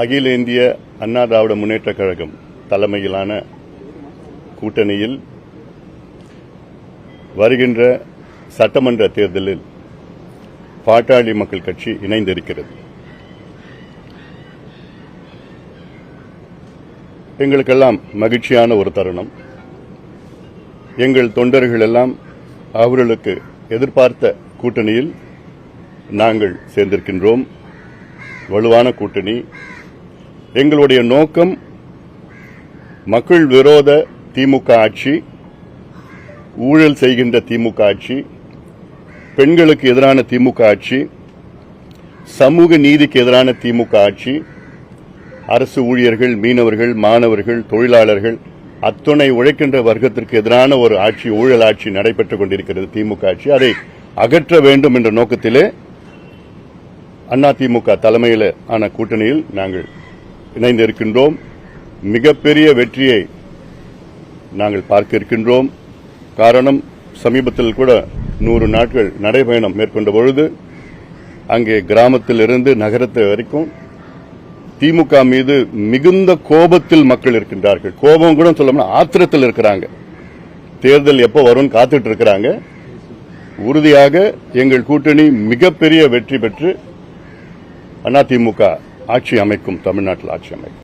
அகில இந்திய அண்ணா திராவிட முன்னேற்ற கழகம் தலைமையிலான கூட்டணியில் வருகின்ற சட்டமன்ற தேர்தலில் பாட்டாளி மக்கள் கட்சி இணைந்திருக்கிறது. எங்களுக்கெல்லாம் மகிழ்ச்சியான ஒரு தருணம். எங்கள் தொண்டர்கள் எல்லாம் அவர்களுக்கு எதிர்பார்த்த கூட்டணியில் நாங்கள் சேர்ந்திருக்கின்றோம். வலுவான கூட்டணி எங்களுடைய நோக்கம் மக்கள் விரோத திமுக ஆட்சி ஊழல் செய்கின்ற திமுக ஆட்சி பெண்களுக்கு எதிரான திமுக ஆட்சி சமூக நீதிக்கு எதிரான திமுக ஆட்சி அரசு ஊழியர்கள் மீனவர்கள் மாணவர்கள் தொழிலாளர்கள் அத்துணை உழைக்கின்ற வர்க்கத்திற்கு எதிரான ஒரு ஆட்சி ஊழல் ஆட்சி நடைபெற்றுக் கொண்டிருக்கிறது திமுக ஆட்சி. அதை அகற்ற வேண்டும் என்ற நோக்கத்திலே அதிமுக தலைமையில் ஆன கூட்டணியில் நாங்கள் இணைந்திருக்கின்றோம். மிகப்பெரிய வெற்றியை நாங்கள் பார்க்க இருக்கின்றோம் காரணம் சமீபத்தில் கூட நூறு நாட்கள் நடைபயணம் மேற்கொண்ட பொழுது அங்கே கிராமத்திலிருந்து நகரத்தை வரைக்கும் திமுக மீது மிகுந்த கோபத்தில் மக்கள் இருக்கின்றார்கள். கோபம் கூட சொல்லணும்னா ஆத்திரத்தில் இருக்கிறாங்க. தேர்தல் எப்போ வரும்னு காத்துட்டு இருக்கிறாங்க. உறுதியாக எங்கள் கூட்டணி மிகப்பெரிய வெற்றி பெற்று அதிமுக ஆட்சி அமைக்கும் தமிழ்நாட்டில் ஆட்சி அமைக்கும்.